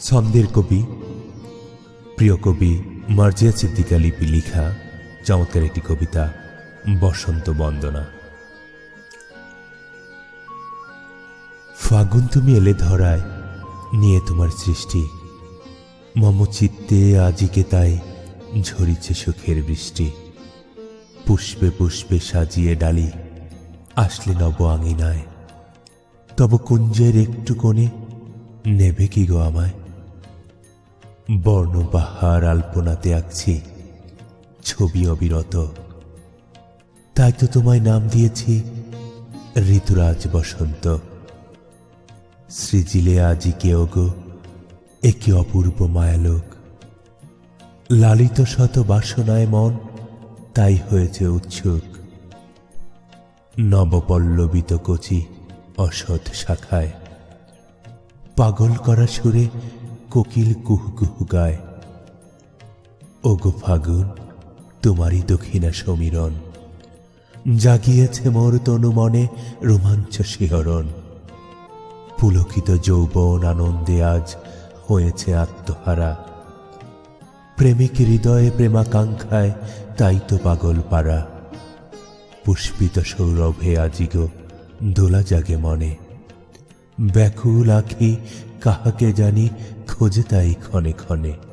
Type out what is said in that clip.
ছন্দের কবি, প্রিয় কবি মার্জিয়া সিদ্দিকা লিপি লিখা চমৎকার একটি কবিতা, বসন্ত বন্দনা। ফাগুন তুমি এলে ধরায়, নিয়ে তোমার সৃষ্টি। মম চিত্তে আজিকে তাই ঝরিছে সুখের বৃষ্টি। পুষ্পে পুষ্পে সাজিয়ে ডালি, আসলে নব আঙিনায়। তব কুঞ্জের একটু কোণে নেবে কি গো আমায়? বর্ণ বাহার আলপনাতে আঁকছি ছবি অবিরত। তাই তো তোমায় নাম দিয়েছি ঋতুরাজ বসন্ত। সৃজিলে আজি কেও গো একে অপূর্ব মায়ালোক। লালিত শত বাসনায় মন, তাই হয়েছে উৎসুক। নবপল্লবিত কচি অসৎ শাখায়। পাগল করা সুরে কোকিল কুহু কুহু গায়। ওগো ফাগুন, তোমারই দক্ষিণা সমীরণ। জাগিয়েছে মোর তনু মনে রোমাঞ্চ শিহরণ। পুলকিত যৌবন আনন্দে আজ হয়েছে আত্মহারা। প্রেমিক হৃদয়ে প্রেমাকাঙ্ক্ষায় তাই তো পাগল পাড়া। পুষ্পিত সৌরভে আজিগ দোলা জাগে মনে। ব্যাকুল আখি, কাহাকে জানি খোঁজে তাই ক্ষণে ক্ষণে।